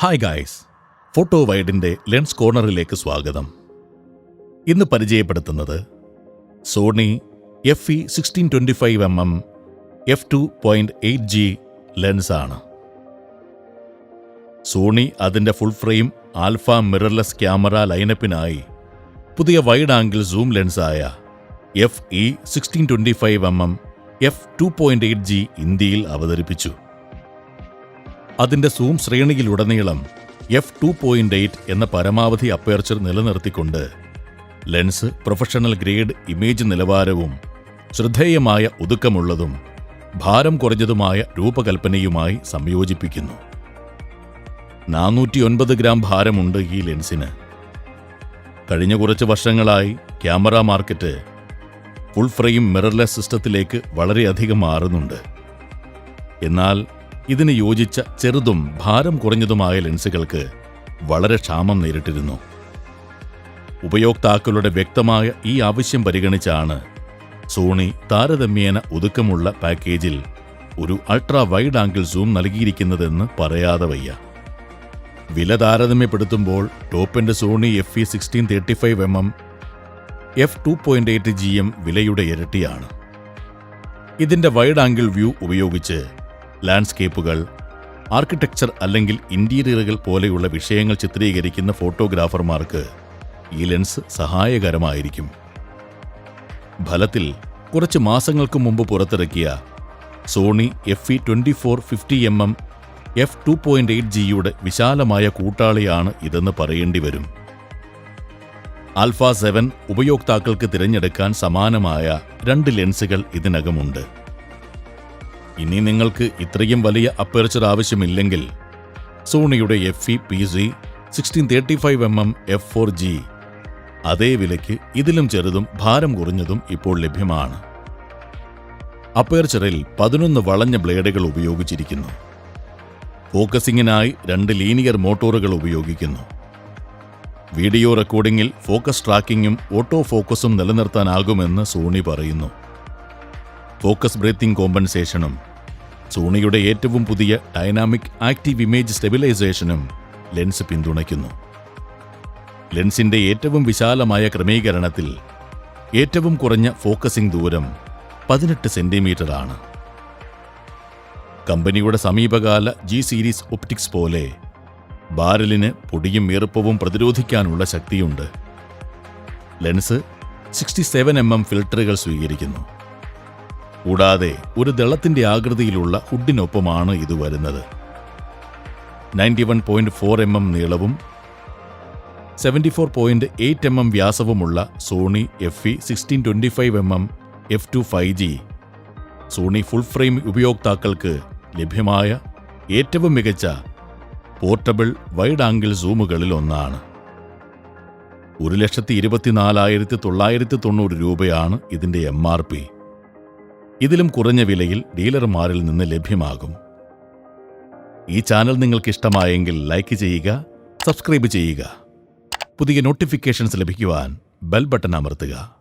Hi guys photo വൈഡിന്റെ lens കോർണറിലേക്ക് സ്വാഗതം. ഇന്ന് പരിചയപ്പെടുത്തുന്നത് Sony F E sixteen twenty five M M F two point eight G ലെൻസാണ് Sony അതിന്റെ full frame Alpha mirrorless camera ലൈനപ്പിനായി പുതിയ wide angle zoom ലെൻസായ F E sixteen twenty five M M F two point eight G ഇന്ത്യയിൽ അവതരിപ്പിച്ചു. അതിന്റെ zoom ശ്രേണിയിലുടനീളം F two point eight എന്ന പരമാവധി aperture നിലനിർത്തിക്കൊണ്ട് lens professional grade image നിലവാരവും ശ്രദ്ധേയമായ ഒതുക്കമുള്ളതും ഭാരം കുറഞ്ഞതുമായ രൂപകൽപ്പനയുമായി സംയോജിപ്പിക്കുന്നു. നാനൂറ്റിയൊൻപത് ഗ്രാം ഭാരമുണ്ട് ഈ ലെൻസിന്. കഴിഞ്ഞ കുറച്ച് വർഷങ്ങളായി camera market full frame mirrorless സിസ്റ്റത്തിലേക്ക് വളരെയധികം മാറുന്നുണ്ട്. എന്നാൽ ഇതിന് യോജിച്ച ചെറുതും ഭാരം കുറഞ്ഞതുമായ ലെൻസുകൾക്ക് വളരെ ക്ഷാമം നേരിട്ടിരുന്നു. ഉപയോക്താക്കളുടെ വ്യക്തമായ ഈ ആവശ്യം പരിഗണിച്ചാണ് സോണി താരതമ്യേന ഒതുക്കമുള്ള പാക്കേജിൽ ഒരു അൾട്രാ വൈഡ് ആംഗിൾ സൂം നൽകിയിരിക്കുന്നതെന്ന് പറയാതെ വയ്യ. വില താരതമ്യപ്പെടുത്തുമ്പോൾ ടോപ്പിന്റെ Sony F E sixteen thirty five M M F two point eight G M വിലയുടെ ഇരട്ടിയാണ്. ഇതിന്റെ വൈഡ് ആംഗിൾ വ്യൂ ഉപയോഗിച്ച് ലാൻഡ്സ്കേപ്പുകൾ ആർക്കിടെക്ചർ അല്ലെങ്കിൽ ഇന്റീരിയറുകൾ പോലെയുള്ള വിഷയങ്ങൾ ചിത്രീകരിക്കുന്ന ഫോട്ടോഗ്രാഫർമാർക്ക് ഈ ലെൻസ് സഹായകരമായിരിക്കും. ഫലത്തിൽ കുറച്ച് മാസങ്ങൾക്ക് മുമ്പ് പുറത്തിറക്കിയ Sony F E twenty four fifty M M F two point eight ജിയുടെ വിശാലമായ കൂട്ടാളിയാണ് ഇതെന്ന് പറയേണ്ടി വരും. ആൽഫ സെവൻ ഉപയോക്താക്കൾക്ക് തിരഞ്ഞെടുക്കാൻ സമാനമായ രണ്ട് ലെൻസുകൾ ഇതിനകമുണ്ട്. ഇനി നിങ്ങൾക്ക് ഇത്രയും വലിയ അപ്പേർച്ചർ ആവശ്യമില്ലെങ്കിൽ സോണിയുടെ F E P C sixteen thirty five M M F four G അതേ വിലയ്ക്ക് ഇതിലും ചെറുതും ഭാരം കുറഞ്ഞതും ഇപ്പോൾ ലഭ്യമാണ്. അപ്പേർച്ചറിൽ പതിനൊന്ന് വളഞ്ഞ ബ്ലേഡുകൾ ഉപയോഗിച്ചിരിക്കുന്നു. ഫോക്കസിങ്ങിനായി രണ്ട് ലീനിയർ മോട്ടോറുകൾ ഉപയോഗിക്കുന്നു. വീഡിയോ റെക്കോർഡിംഗിൽ ഫോക്കസ് ട്രാക്കിങ്ങും ഓട്ടോ ഫോക്കസും നിലനിർത്താനാകുമെന്ന് സോണി പറയുന്നു. ഫോക്കസ് ബ്രീത്തിംഗ് കോമ്പൻസേഷനും സോണിയുടെ ഏറ്റവും പുതിയ ഡൈനാമിക് ആക്റ്റീവ് ഇമേജ് സ്റ്റെബിലൈസേഷനും ലെൻസ് പിന്തുണയ്ക്കുന്നു. ലെൻസിന്റെ ഏറ്റവും വിശാലമായ ക്രമീകരണത്തിൽ ഏറ്റവും കുറഞ്ഞ ഫോക്കസിംഗ് ദൂരം പതിനെട്ട് സെന്റിമീറ്റർ ആണ് കമ്പനിയുടെ സമീപകാല ജി സീരീസ് ഒപ്റ്റിക്സ് പോലെ ബാരലിന് പൊടിയും ഈർപ്പവും പ്രതിരോധിക്കാനുള്ള ശക്തിയുണ്ട്. Lens sixty seven M M ഫിൽട്ടറുകൾ സ്വീകരിക്കുന്നു. കൂടാതെ ഒരു ദളത്തിന്റെ ആകൃതിയിലുള്ള ഹുഡിനൊപ്പമാണ് ഇത് വരുന്നത്. Ninety one point four M M നീളവും seventy four point eight M M വ്യാസവുമുള്ള Sony F E sixteen twenty five M M F two five G. Sony full frame ഉപയോക്താക്കൾക്ക് ലഭ്യമായ ഏറ്റവും മികച്ച പോർട്ടബിൾ വൈഡ് ആംഗിൾ സൂമുകളിൽ ഒന്നാണ്. ഒരു ലക്ഷത്തി ഇരുപത്തിനാലായിരത്തി തൊള്ളായിരത്തി തൊണ്ണൂറ് രൂപയാണ് ഇതിന്റെ എം ആർ പി. ഇതിലും കുറഞ്ഞ വിലയിൽ ഡീലർമാരിൽ നിന്ന് ലഭ്യമാകും. ഈ ചാനൽ നിങ്ങൾക്ക് ഇഷ്ടമായെങ്കിൽ ലൈക്ക് ചെയ്യുക സബ്സ്ക്രൈബ് ചെയ്യുക. പുതിയ നോട്ടിഫിക്കേഷൻസ് ലഭിക്കുവാൻ ബെൽ ബട്ടൺ അമർത്തുക.